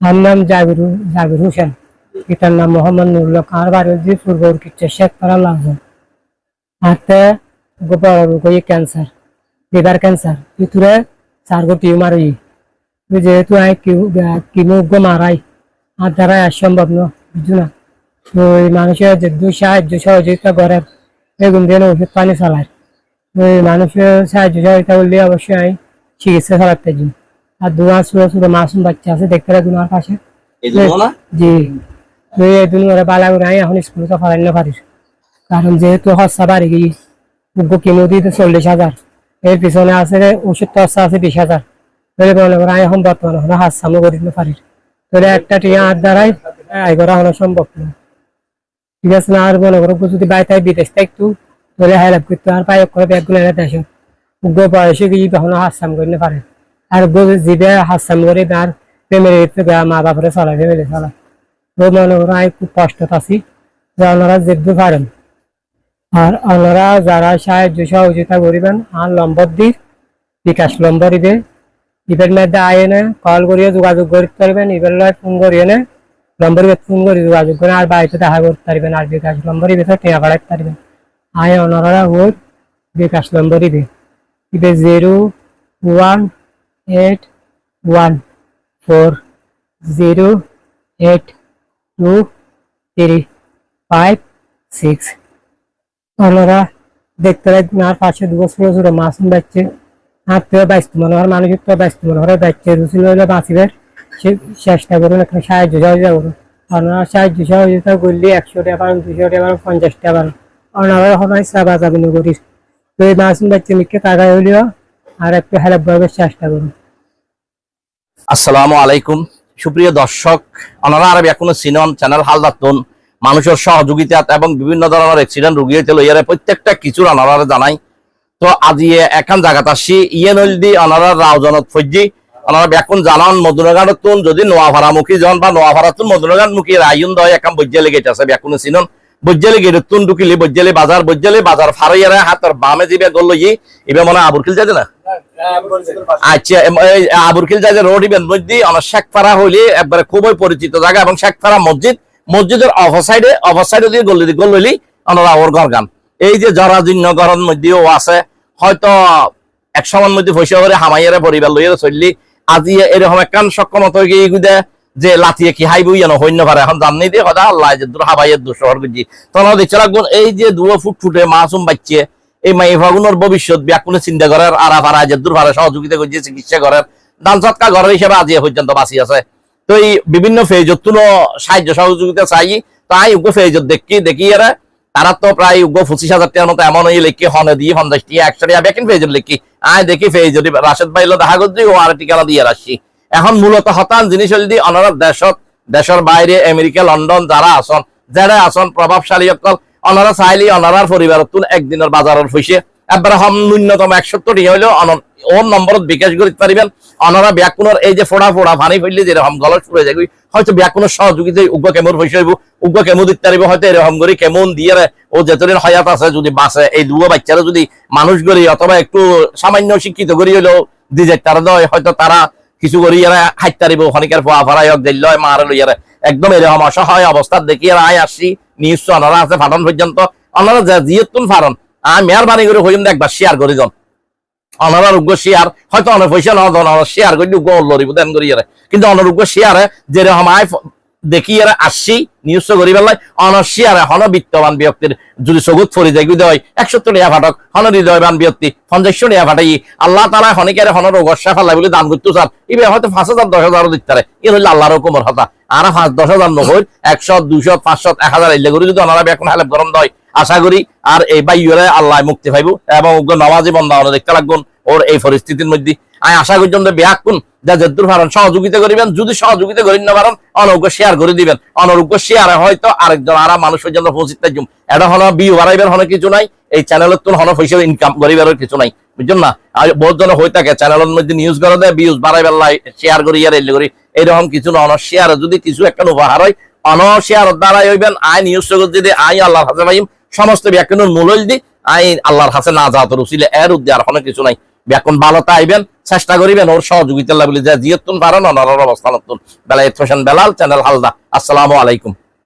আমার নাম জাবির জাবির হোসেন। পিতার নাম মোহাম্মদ নুরুল্লাহ আর বাড়ি হচ্ছে পূর্ব উর্কিচ্ছে শেখ পাড়া লাজন হাতে রোগ হয়ে ক্যান্সার, লিভার ক্যান্সার, ভিতরে চার গো টিউমার হই। যেহেতু আই কিমো গো মারাই, আর দ্বারা সম্ভব ন বুঝছ না? তো এই মানুষের যে সাহায্য সহযোগিতা করে বেগুন দিয়ে ওষুধ পানি চালায়। এই মানুষের সাহায্য সহযোগিতা করলে অবশ্যই আমি চিকিৎসা চালাতে যাই আর দু মাস ছোটো ছোটো মাসুম বাচ্চা আছে দেখতে লাগে দুনার পাশে। জি। তো এই দিন ওরা বালা করে এখন স্কুলে তো পারেন না পারিস কারণ যেহেতু খরচা বাড়ি গিয়ে কিনো দিতে চল্লিশ হাজার। এর পিছনে আছে ওষুধ খরচা আছে বিশ হাজার। তাহলে মনে করে আমি এখন বর্তমানে হলো হাত সামনে করে দিতে পারি তাহলে একটা টিয়া হাত দ্বারাই আয় করা হলো সম্ভব না। ঠিক আছে না আর মনে করো যদি বাইরে বিদেশ থাকতো তাহলে হেল্প করতো আর পায়ক করে ব্যাগগুলো দেশ বয়সে গিয়ে তখন হাত সাম করতে পারে আর জিবে হাত সাম করে আর ফ্যামিলি থেকে মা বাপরে চলায় ফ্যামিলি চলায় তো মনে করো আমি খুব কষ্ট আছি যে ওনারা যেতে পারেন। আর ওনারা যারা সাহায্য সহযোগিতা করিবেন, আর নম্বর দিক বিকাশ নম্বর দিবে। ইবের মধ্যে আয় এনে কল করিয়ে যোগাযোগ করতে পারবেন, ইবের লয় ফোন করিয়ে এনে নম্বর ফোন করে যোগাযোগ করে আর বাড়িতে দেখা করতে পারবেন, আর বিকাশ নম্বরই ভিতরে টেয়া পাঠাতে পারবেন। আয় ওনারা ওর বিকাশ নম্বর দিবে। ইবে zero one eight one four zero eight two three five six ওনারা দেখতে লাগবেন আর পাশে দু বছর ছোট মাসুম বাচ্চে আর তো ব্যস্ত মনে হয় মানুষের তো ব্যস্ত মনে হয় বাচ্চা রুচিল হইলে বাঁচিবের চেষ্টা করুন একটা সাহায্য সহযোগিতা করুন। ওনারা সাহায্য সহযোগিতা করলে একশো টাকা পারেন দুশো টাকা পারেন পঞ্চাশ টাকা পারেন ওনারা এখন চাবা যাবেন করিস তো এই মাসুম বাচ্চা মিকে টাকা হইলেও আর একটু হেল্প করবে চেষ্টা করুন। আসসালামু আলাইকুম। সুপ্রিয় দর্শক, অনারা আরব এখনও সিনেমা চ্যানেল হালদাতুন মানুষের সহযোগিতা এবং বিভিন্ন ধরনের অ্যাক্সিডেন্ট রুগী হইতে লইয়ারে প্রত্যেকটা কিছুর অনারা জানাই। তো আজি এখান জায়গাত আসি ইয়ে নলদি অনারা রাওজনত ফজ্জি অনারা এখন জানান মধুনগানতুন যদি নোয়াভাড়ামুখী জন বা নোয়াভাড়াতুন মধুনগানমুখী রায়ুন দয় একাম বৈজ্ঞালিক এটা আছে এখনও সিনন। বৈজ্ঞালিক এরতুন ঢুকিলি বৈজ্ঞালি বাজার বৈজ্ঞালি বাজার ফারাইয়ারে হাতের বামে দিবে গল্ল ই, ইবে মনে হয় আবুরকিল যাবে না? আচ্ছা এই আবুরকিল যায় রোড ইভেন মধ্যে আমার শেখপাড়া হইলে একবারে খুবই পরিচিত জায়গা এবং শেখপাড়া মসজিদ মসজিদের অফ সাইডে অফ সাইডে দিয়ে গল্লি গল্লি আমরা ওর ঘর গান এই যে জরাজীর্ণ ঘরের মধ্যেও আছে, হয়তো এক সময়ের মধ্যে পয়সা করে হামাইয়ারে পরিবার লইয়া চললি। আজি এরকম একখান সক্ষমত হয়ে গিয়ে যে লাতিয়ে কি হাইবু যেন হইন্য পারে। এখন জানি দিয়ে কথা, আল্লাহ যে দূর হাবাইয়ের দূর শহর গুজি। তখন দেখছে রাখবেন এই যে দুয়ো ফুট ফুটে মাসুম বাচ্চে, এই মাই ফাগুনের ভবিষ্যৎ ব্যাকুনে চিন্তা করার, আরা ফারা যে দূর ফারা সহযোগিতা করছে, চিকিৎসা করার দান সৎকার ঘরের হিসেবে আজি পর্যন্ত বাঁচি আছে। তো এই বিভিন্ন ফেজত তুলো সাহায্য সহযোগিতা চাই তাই উগ্র ফেজত দেখি দেখি এরা। তারা তো প্রায় উগ্র পঁচিশ হাজার টাকার মতো এমন হয়ে লিখি, হনে দিয়ে, পঞ্চাশ টিয়া, একশো টাকা বেকিন ফেজত লিখি। আয় দেখি ফেজ যদি রাশেদ ভাইলো দেখা করছি, ও আর টিকা দিয়ে রাখছি। এখন মূলত হতান জিনিস দিয়ে অনারা দেশত, দেশের বাইরে, আমেরিকা, লন্ডন যারা আসন যারা আসন প্রভাবশালী সকল অনারা চাইলে অনারার পরিবার একদিনের বাজারের ফইসে একবারে হম ন্যূনতম একসত্তর টিয়া হইলেও অন- ওর নম্বরত বিকাশ করিতে পারিবেন। অনারা ব্যাকুণের এই যে ফোড়া ফোড়া পানি ফেললে যেরকম গলত ফুরে যাবে হয়তো ব্যাকুণের সহযোগিতা উগ্র কেমন পয়সা হইব, উগ্র কেমন দিতে পারিব, হয়তো এরকম করে কেমন দিয়ে ও যতদিন হয়াত আছে, যদি বাঁচে, এই দুয়ো বাচ্চারা যদি মানুষ করি, অথবা একটু সামান্য শিক্ষিত করি হইলেও দিজে তারা হয়তো তারা কিছু করি, এরা হাইত তারিব খনিকার ফোয়া ফারাই হোক দিল মারে লই এরা। একদম এরকম অসহায় অবস্থা দেখি এরা আয় আসছি নিউজ অনারা আছে ফাটন পর্যন্ত। অনারা জিয়তুন ফারন আমি মেহরবানি করে হইম একবার শেয়ার করে অনারা অনারোগ্য শেয়ার হয়তো অনেক পয়সা না অনার শেয়ার করি উগ্র লড়িব দেন করি এরা। কিন্তু অনারোগ্য শেয়ারে যেরকম আয় দেখি এরা আসছি নিউজ করি পেলাই অনার শেয়ারে হন বিত্তবান ব্যক্তির যদি সগুত ফরি যাই দেয় একসত্তর টাকা ফাটক হন হৃদয়বান ব্যক্তি পঞ্চাশ টাকা ফাটাই আল্লাহ তারা হনিকারে হন রোগ ফেলাই বলে দান করতে চান। ইবে হয়তো পাঁচ হাজার দশ হাজারও দিতে পারে এ হইলে আল্লাহর হুকুমর হতা। আর পাঁচ দশ হাজার নহর একশো, দুশো, পাঁচশো, এক হাজার এলে করে যদি ওনারা এখন হেল্প গরম দেয়। আশা করি আর এই বাইরে আল্লাহ মুক্তি পাইব এবং উগ্র নমাজি বন্ধা দেখতে লাগবেন ওর এই পরিস্থিতির মধ্যে। আমি আশা করি যে ব্যাক কোন যা যেদূর পারেন সহযোগিতা করিবেন যদি সহযোগিতা করেন না পারেন অনজ্ঞ শেয়ার করে দিবেন অনজ্ঞ শেয়ারে হয়তো আরেকজন আর মানুষ পর্যন্ত পৌঁছিতে জুম এটা হলো বিউ বাড়াইবার হনে কিছু নাই, এই চ্যানেলের তো হনো পয়সা ইনকাম করিবার কিছু নাই, বুঝছেন না? আর বহুত জন হয়ে থাকে চ্যানেলের মধ্যে নিউজ করে দেয় ভিউজ বাড়াইবার লাই শেয়ার করি আর এলে করি এরকম কিছু না অন শেয়ার যদি কিছু একটা উপহার হয় অন শেয়ার দ্বারাই হইবেন, আই নিউজ জগৎ যদি, আই আল্লাহর হাতে পাইম সমস্ত ব্যাখ্যানের মূল দি, আই আল্লাহর হাতে না যাওয়াত রুচিলে এর উদ্দে আর কোনো কিছু নাই। এখন ভালো আইবেন, চেষ্টা করিবেন, ওর সহযোগিতা লাগলে যে জিয়তুন পারেন অনার অবস্থান বেলায়েত হোসেন বেলাল, চ্যানেল হালদা। আসসালামু আলাইকুম।